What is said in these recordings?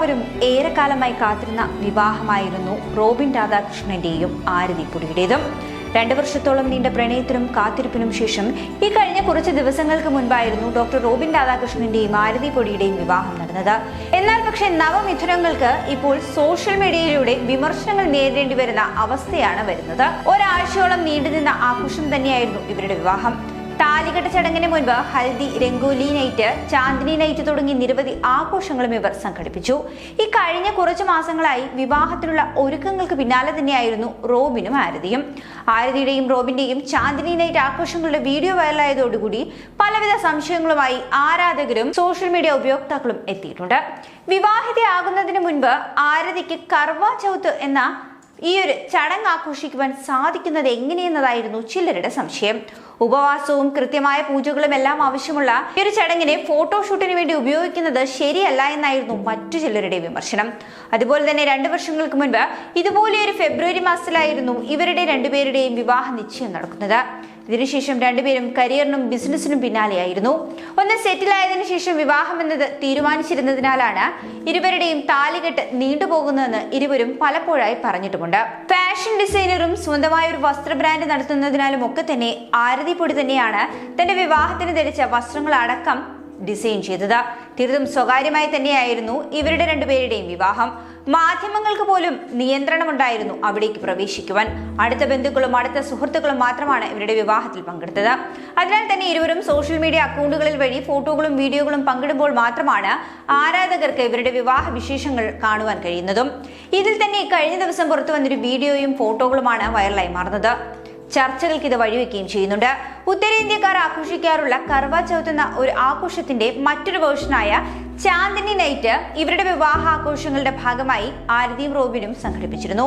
എല്ലാവരും ഏറെക്കാലമായി കാത്തിരുന്ന വിവാഹമായിരുന്നു റോബിൻ രാധാകൃഷ്ണന്റെയും ആരതി പുടിയുടേതും. രണ്ടു വർഷത്തോളം നീണ്ട പ്രണയത്തിനും കാത്തിരിപ്പിനും ശേഷം ഈ കഴിഞ്ഞ കുറച്ച് ദിവസങ്ങൾക്ക് മുൻപായിരുന്നു ഡോക്ടർ റോബിൻ രാധാകൃഷ്ണന്റെയും ആരതി പൊടിയുടെയും വിവാഹം നടന്നത്. എന്നാൽ പക്ഷെ നവമിഥുനങ്ങൾക്ക് ഇപ്പോൾ സോഷ്യൽ മീഡിയയിലൂടെ വിമർശനങ്ങൾ നേരിടേണ്ടി വരുന്ന അവസ്ഥയാണ് വരുന്നത്. ഒരാഴ്ചയോളം നീണ്ടുനിന്ന ആഘോഷം തന്നെയായിരുന്നു ഇവരുടെ വിവാഹം. താലികെട്ട ചടങ്ങിന് മുൻപ് ഹൽദി രംഗോലി നൈറ്റ് ചാന്ദിനി നൈറ്റ് തുടങ്ങി നിരവധി ആഘോഷങ്ങളും ഇവർ സംഘടിപ്പിച്ചു. ഈ കഴിഞ്ഞ കുറച്ചു മാസങ്ങളായി വിവാഹത്തിനുള്ള ഒരുക്കങ്ങൾക്ക് പിന്നാലെ തന്നെയായിരുന്നു റോബിനും ആരതിയും. ആരതിയുടെയും റോബിന്റെയും ചാന്ദിനി നൈറ്റ് ആഘോഷങ്ങളുടെ വീഡിയോ വൈറലായതോടുകൂടി പലവിധ സംശയങ്ങളുമായി ആരാധകരും സോഷ്യൽ മീഡിയ ഉപയോക്താക്കളും എത്തിയിട്ടുണ്ട്. വിവാഹിതയാകുന്നതിന് മുൻപ് ആരതിക്ക് കർവാ ചൗത്ത് എന്ന ഈ ഒരു ചടങ്ങ് ആഘോഷിക്കുവാൻ സാധിക്കുന്നത് എങ്ങനെയെന്നതായിരുന്നു ചിലരുടെ സംശയം. ഉപവാസവും കൃത്യമായ പൂജകളും എല്ലാം ആവശ്യമുള്ള ഈ ഒരു ചടങ്ങിനെ ഫോട്ടോഷൂട്ടിന് വേണ്ടി ഉപയോഗിക്കുന്നത് ശരിയല്ല എന്നായിരുന്നു മറ്റു ചിലരുടെ വിമർശനം. അതുപോലെ തന്നെ രണ്ടു വർഷങ്ങൾക്ക് മുൻപ് ഇതുപോലെ ഒരു ഫെബ്രുവരി മാസത്തിലായിരുന്നു ഇവരുടെ രണ്ടുപേരുടെയും വിവാഹ നിശ്ചയം നടക്കുന്നത്. ഇതിനുശേഷം രണ്ടുപേരും കരിയറിനും ബിസിനസിനും പിന്നാലെയായിരുന്നു. ഒന്ന് സെറ്റിലായതിനു ശേഷം വിവാഹം എന്നത് തീരുമാനിച്ചിരുന്നതിനാലാണ് ഇരുവരുടെയും താലികെട്ട് നീണ്ടുപോകുന്നതെന്ന് ഇരുവരും പലപ്പോഴായി പറഞ്ഞിട്ടുമുണ്ട്. ഫാഷൻ ഡിസൈനറും സ്വന്തമായ ഒരു വസ്ത്ര ബ്രാൻഡ് നടത്തുന്നതിനാലും ഒക്കെ തന്നെ ആരതിപ്പൊടി തന്നെയാണ് തന്റെ വിവാഹത്തിന് ധരിച്ച വസ്ത്രങ്ങൾ അടക്കം ഡിസൈൻ ചെയ്തത്. തീർത്തും സ്വകാര്യമായി തന്നെയായിരുന്നു ഇവരുടെ രണ്ടുപേരുടെയും വിവാഹം. മാധ്യമങ്ങൾക്ക് പോലും നിയന്ത്രണമുണ്ടായിരുന്നു അവിടേക്ക് പ്രവേശിക്കുവാൻ. അടുത്ത ബന്ധുക്കളും അടുത്ത സുഹൃത്തുക്കളും മാത്രമാണ് ഇവരുടെ വിവാഹത്തിൽ പങ്കെടുത്തത്. അതിനാൽ തന്നെ ഇരുവരും സോഷ്യൽ മീഡിയ അക്കൗണ്ടുകളിൽ വഴി ഫോട്ടോകളും വീഡിയോകളും പങ്കിടുമ്പോൾ മാത്രമാണ് ആരാധകർക്ക് ഇവരുടെ വിവാഹ വിശേഷങ്ങൾ കാണുവാൻ കഴിയുന്നതും. ഇതിൽ തന്നെ കഴിഞ്ഞ ദിവസം പുറത്തു വന്നൊരു വീഡിയോയും ഫോട്ടോകളുമാണ് വൈറലായി മാറുന്നത്. ചർച്ചകൾക്ക് ഇത് വഴിവെക്കുകയും ചെയ്യുന്നുണ്ട്. ഉത്തരേന്ത്യക്കാർ ആഘോഷിക്കാറുള്ള കർവ എന്ന ഒരു ആഘോഷത്തിന്റെ മറ്റൊരു വേർഷനായ ചാന്ദിനി നൈറ്റ് ഇവരുടെ വിവാഹ ആഘോഷങ്ങളുടെ ഭാഗമായി ആരതിയും റോബിനും സംഘടിപ്പിച്ചിരുന്നു.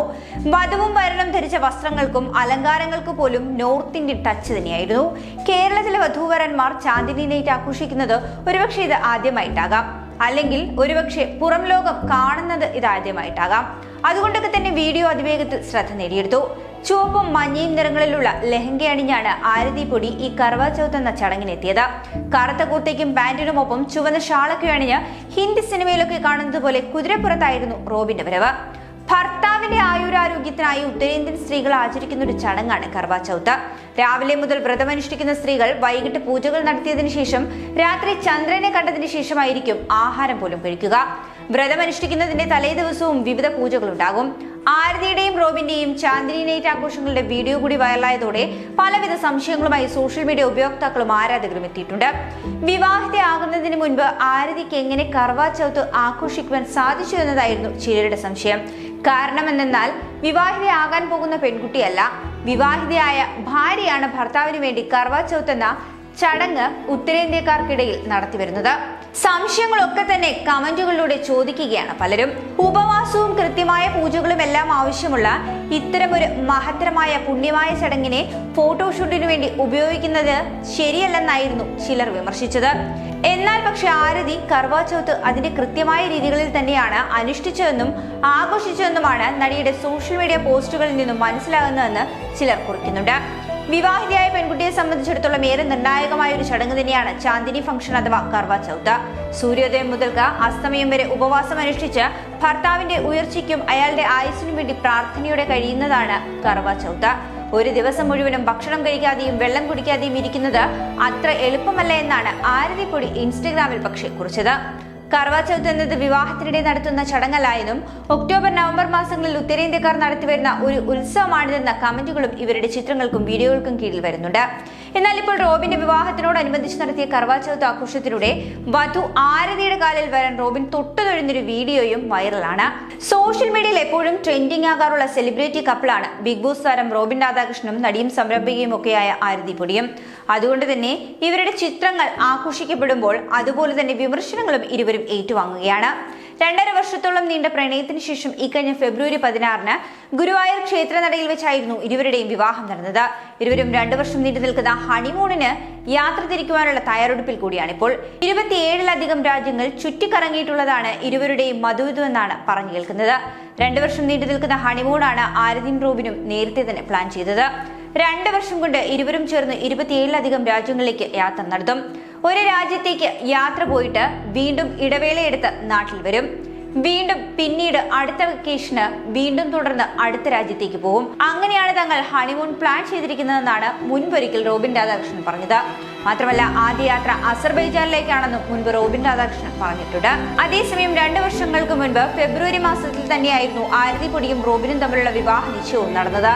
വധുവും വരണം ധരിച്ച വസ്ത്രങ്ങൾക്കും അലങ്കാരങ്ങൾക്കും പോലും നോർത്ത് ഇന്ത്യൻ ടച്ച് തന്നെയായിരുന്നു. കേരളത്തിലെ വധൂവരന്മാർ ചാന്ദിനി നൈറ്റ് ആഘോഷിക്കുന്നത് ഒരുപക്ഷെ ഇത് ആദ്യമായിട്ടാകാം. അല്ലെങ്കിൽ ഒരുപക്ഷെ പുറം ലോകം കാണുന്നത് ഇതാദ്യമായിട്ടാകാം അതുകൊണ്ടൊക്കെ തന്നെ വീഡിയോ അതിവേഗത്തിൽ ശ്രദ്ധ നേടിയെടുത്തു. ചുവപ്പും മഞ്ഞയും നിറങ്ങളിലുള്ള ലെഹങ്ക അണിഞ്ഞാണ് ആരതി പൊടി ഈ കർവ ചൗത്ത് എന്ന ചടങ്ങിനെത്തിയത്. കറുത്ത കുർത്തയ്ക്കും പാന്റിനുമൊപ്പം ചുവന്ന ഷാളൊക്കെ അണിഞ്ഞ് ഹിന്ദി സിനിമയിലൊക്കെ കാണുന്നത് പോലെ കുതിരപ്പുറത്തായിരുന്നു റോബിന്റെ വരവ്. ഭർത്താവിന്റെ ആയുരാരോഗ്യത്തിനായി ഉത്തരേന്ത്യൻ സ്ത്രീകൾ ആചരിക്കുന്ന ഒരു ചടങ്ങാണ് കർവാ ചൗത്ത് രാവിലെ മുതൽ വ്രതമനുഷ്ഠിക്കുന്ന സ്ത്രീകൾ വൈകിട്ട് പൂജകൾ നടത്തിയതിനു ശേഷം രാത്രി ചന്ദ്രനെ കണ്ടതിന് ശേഷമായിരിക്കും ആഹാരം പോലും കഴിക്കുക. വ്രതമനുഷ്ഠിക്കുന്നതിന്റെ തലേ ദിവസവും വിവിധ പൂജകളുണ്ടാകും ആരതിയുടെയും റോബിന്റെയും ചാന്ദിനി നൈറ്റ് ആഘോഷങ്ങളുടെ വീഡിയോ കൂടി വൈറലായതോടെ പലവിധ സംശയങ്ങളുമായി സോഷ്യൽ മീഡിയ ഉപയോക്താക്കളും ആരാധകരും എത്തിയിട്ടുണ്ട്. വിവാഹിതയാകുന്നതിന് മുൻപ് ആരതിക്ക് എങ്ങനെ കർവാ ചൗത്ത് ആഘോഷിക്കുവാൻ സാധിച്ചു എന്നതായിരുന്നു ചിലരുടെ സംശയം. കാരണം എന്തെന്നാൽ വിവാഹിതയാകാൻ പോകുന്ന പെൺകുട്ടിയല്ല വിവാഹിതയായ ഭാര്യയാണ് ഭർത്താവിന് വേണ്ടി കർവാ ചൗത്ത് എന്ന ചടങ്ങ് ഉത്തരേന്ത്യക്കാർക്കിടയിൽ നടത്തിവരുന്നത്. സംശയങ്ങളൊക്കെ തന്നെ കമന്റുകളിലൂടെ ചോദിക്കുകയാണ് പലരും. ഉപവാസവും കൃത്യമായ പൂജകളും എല്ലാം ആവശ്യമുള്ള ഇത്തരമൊരു മഹത്തരമായ പുണ്യമായ ചടങ്ങിനെ ഫോട്ടോഷൂട്ടിനു വേണ്ടി ഉപയോഗിക്കുന്നത് ശരിയല്ലെന്നായിരുന്നു ചിലർ വിമർശിച്ചത്. എന്നാൽ പക്ഷെ ആരതി കർവാ ചൗത്ത് അതിന്റെ കൃത്യമായ രീതികളിൽ തന്നെയാണ് അനുഷ്ഠിച്ചതെന്നും ആഘോഷിച്ചതെന്നുമാണ് നടിയുടെ സോഷ്യൽ മീഡിയ പോസ്റ്റുകളിൽ നിന്നും മനസ്സിലാകുന്നതെന്ന് ചിലർ കുറിക്കുന്നുണ്ട്. വിവാഹിതയായ പെൺകുട്ടിയെ സംബന്ധിച്ചിടത്തോളം ഏറെ നിർണായകമായ ഒരു ചടങ്ങ് തന്നെയാണ് ചാന്ദിനി ഫംഗ്ഷൻ അഥവാ കർവ ചൗത്ത് സൂര്യോദയം മുതൽക്ക് അസ്തമയം വരെ ഉപവാസം അനുഷ്ഠിച്ച് ഭർത്താവിന്റെ ഉയർച്ചയ്ക്കും അയാളുടെ ആയുസ്സിനും വേണ്ടി പ്രാർത്ഥനയോടെ കഴിയുന്നതാണ് കർവ ചൗത്ത് ഒരു ദിവസം മുഴുവനും ഭക്ഷണം കഴിക്കാതെയും വെള്ളം കുടിക്കാതെയും ഇരിക്കുന്നത് അത്ര എളുപ്പമല്ല എന്നാണ് ആരതിപ്പൊടി ഇൻസ്റ്റഗ്രാമിൽ പക്ഷേ കുറിച്ചത്. കർവ ചൗത്ത് എന്നത് വിവാഹത്തിനിടെ നടത്തുന്ന ചടങ്ങല്ലായെന്നും ഒക്ടോബർ നവംബർ മാസങ്ങളിൽ ഉത്തരേന്ത്യക്കാർ നടത്തിവരുന്ന ഒരു ഉത്സവമാണിതെന്ന കമന്റുകളും ഇവരുടെ ചിത്രങ്ങൾക്കും വീഡിയോകൾക്കും കീഴിൽ വരുന്നുണ്ട്. എന്നാൽ ഇപ്പോൾ റോബിന്റെ വിവാഹത്തിനോടനുബന്ധിച്ച് നടത്തിയ കർവ ചൗത്ത് ആഘോഷത്തിലൂടെ വധു ആരതിയുടെ കാലിൽ വരാൻ റോബിൻ തൊട്ടുതൊഴുന്നൊരു വീഡിയോയും വൈറലാണ്. സോഷ്യൽ മീഡിയയിൽ എപ്പോഴും ട്രെൻഡിംഗ് ആകാറുള്ള സെലിബ്രിറ്റി കപ്പിളാണ്. ബിഗ് ബോസ് താരം റോബിൻ രാധാകൃഷ്ണനും നടിയും സംരംഭകയും ഒക്കെയായ ആരതി പൊടിയും. അതുകൊണ്ട് തന്നെ ഇവരുടെ ചിത്രങ്ങൾ ആഘോഷിക്കപ്പെടുമ്പോൾ അതുപോലെ തന്നെ വിമർശനങ്ങളും ഇരുവരും ഏറ്റുവാങ്ങുകയാണ്. രണ്ടര വർഷത്തോളം നീണ്ട പ്രണയത്തിന് ശേഷം ഇക്കഴിഞ്ഞ ഫെബ്രുവരി പതിനാറിന് ഗുരുവായൂർ ക്ഷേത്രനടയിൽ വെച്ചായിരുന്നു ഇരുവരുടെയും വിവാഹം നടന്നത്. ഇരുവരും രണ്ടു വർഷം നീണ്ടു നിൽക്കുന്ന ഹണിമൂണിന് യാത്ര തിരിക്കുവാനുള്ള തയ്യാറെടുപ്പിൽ കൂടിയാണിപ്പോൾ ഇരുപത്തിയേഴിലധികം രാജ്യങ്ങൾ ചുറ്റിക്കറങ്ങിയിട്ടുള്ളതാണ് ഇരുവരുടെയും മധുവിധു എന്നാണ് പറഞ്ഞു കേൾക്കുന്നത്. രണ്ടു വർഷം നീണ്ടു നിൽക്കുന്ന ഹണിമൂണാണ് ആരതിൻ റോബിനും നേരത്തെ തന്നെ പ്ലാൻ ചെയ്തത്. രണ്ട് വർഷം കൊണ്ട് ഇരുവരും ചേർന്ന് ഇരുപത്തിയേഴിലധികം രാജ്യങ്ങളിലേക്ക് യാത്ര നടത്തും. ഒരു രാജ്യത്തേക്ക് യാത്ര പോയിട്ട് വീണ്ടും ഇടവേളയെടുത്ത് നാട്ടിൽ വരും. വീണ്ടും പിന്നീട് അടുത്ത വെക്കേഷന് വീണ്ടും തുടർന്ന് അടുത്ത രാജ്യത്തേക്ക് പോകും. അങ്ങനെയാണ് തങ്ങൾ ഹണിമൂൺ പ്ലാൻ ചെയ്തിരിക്കുന്നതെന്നാണ് മുൻപൊരിക്കൽ റോബിൻ രാധാകൃഷ്ണൻ പറഞ്ഞത്. മാത്രമല്ല ആദ്യ യാത്ര അസർബൈജാനിലേക്കാണെന്നും മുൻപ് റോബിൻ രാധാകൃഷ്ണൻ പറഞ്ഞിട്ടുണ്ട്. അതേസമയം രണ്ടു വർഷങ്ങൾക്ക് മുൻപ് ഫെബ്രുവരി മാസത്തിൽ തന്നെയായിരുന്നു ആരതിപ്പൊടിയും റോബിനും തമ്മിലുള്ള വിവാഹ നിശ്ചയവും നടന്നത്.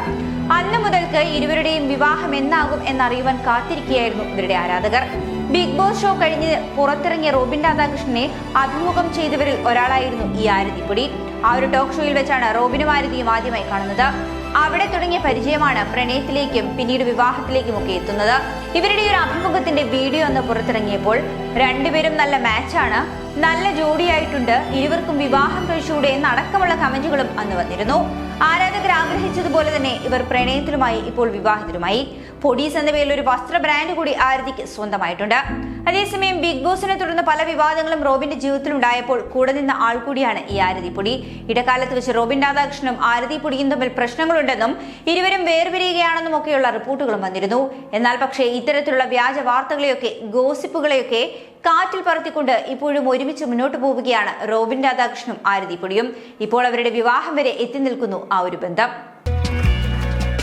അന്ന് മുതൽക്ക് ഇരുവരുടെയും വിവാഹം എന്നാകും എന്നറിയുവാൻ കാത്തിരിക്കുകയായിരുന്നു ഇവരുടെ ആരാധകർ. ബിഗ് ബോസ് ഷോ കഴിഞ്ഞ് പുറത്തിറങ്ങിയ റോബിൻ രാധാകൃഷ്ണനെ അഭിമുഖം ചെയ്തവരിൽ ഒരാളായിരുന്നു ഈ ആരതിപ്പൊടി. ആ ഒരു ടോക്ക് ഷോയിൽ വെച്ചാണ് റോബിനും ആരതിയും ആദ്യമായി കാണുന്നത്. അവിടെ തുടങ്ങിയ പരിചയമാണ് പ്രണയത്തിലേക്കും പിന്നീട് വിവാഹത്തിലേക്കും ഒക്കെ എത്തുന്നത്. ഇവരുടെ ഒരു അഭിമുഖത്തിന്റെ വീഡിയോ അന്ന് പുറത്തിറങ്ങിയപ്പോൾ രണ്ടുപേരും നല്ല മാച്ചാണ് നല്ല ജോഡിയായിട്ടുണ്ട്. ഇരുവർക്കും വിവാഹം കഴിച്ചുകൂടെ എന്നടക്കമുള്ള കമന്റുകളും അന്ന് വന്നിരുന്നു. ആരാധകർ ആഗ്രഹിച്ചതുപോലെ തന്നെ ഇവർ പ്രണയത്തിലുമായി ഇപ്പോൾ വിവാഹത്തിലുമായി. പൊടീസ് എന്ന പേരിൽ ഒരു വസ്ത്ര ബ്രാൻഡ് കൂടി ആരതിക്ക് സ്വന്തമായിട്ടുണ്ട്. അതേസമയം ബിഗ് ബോസിനെ തുടർന്ന് പല വിവാദങ്ങളും റോബിന്റെ ജീവിതത്തിൽ ഉണ്ടായപ്പോൾ കൂടെ നിന്ന ആൾ കൂടിയാണ് ഈ ആരതി പൊടി ഇടക്കാലത്ത് വെച്ച് റോബിൻ രാധാകൃഷ്ണനും ആരതി പൊടിയും തമ്മിൽ പ്രശ്നങ്ങളുണ്ടെന്നും ഇരുവരും വേർപിരിയുകയാണെന്നും ഒക്കെയുള്ള റിപ്പോർട്ടുകളും വന്നിരുന്നു. എന്നാൽ പക്ഷേ ഇത്തരത്തിലുള്ള വ്യാജ വാർത്തകളെയൊക്കെ ഗോസിപ്പുകളെയൊക്കെ കാറ്റിൽ പറത്തിക്കൊണ്ട് ഇപ്പോഴും ഒരുമിച്ച് മുന്നോട്ട് പോവുകയാണ് റോബിൻ രാധാകൃഷ്ണനും ആരതി പൊടിയും ഇപ്പോൾ അവരുടെ വിവാഹം വരെ എത്തി നിൽക്കുന്നു ആ ഒരു ബന്ധം.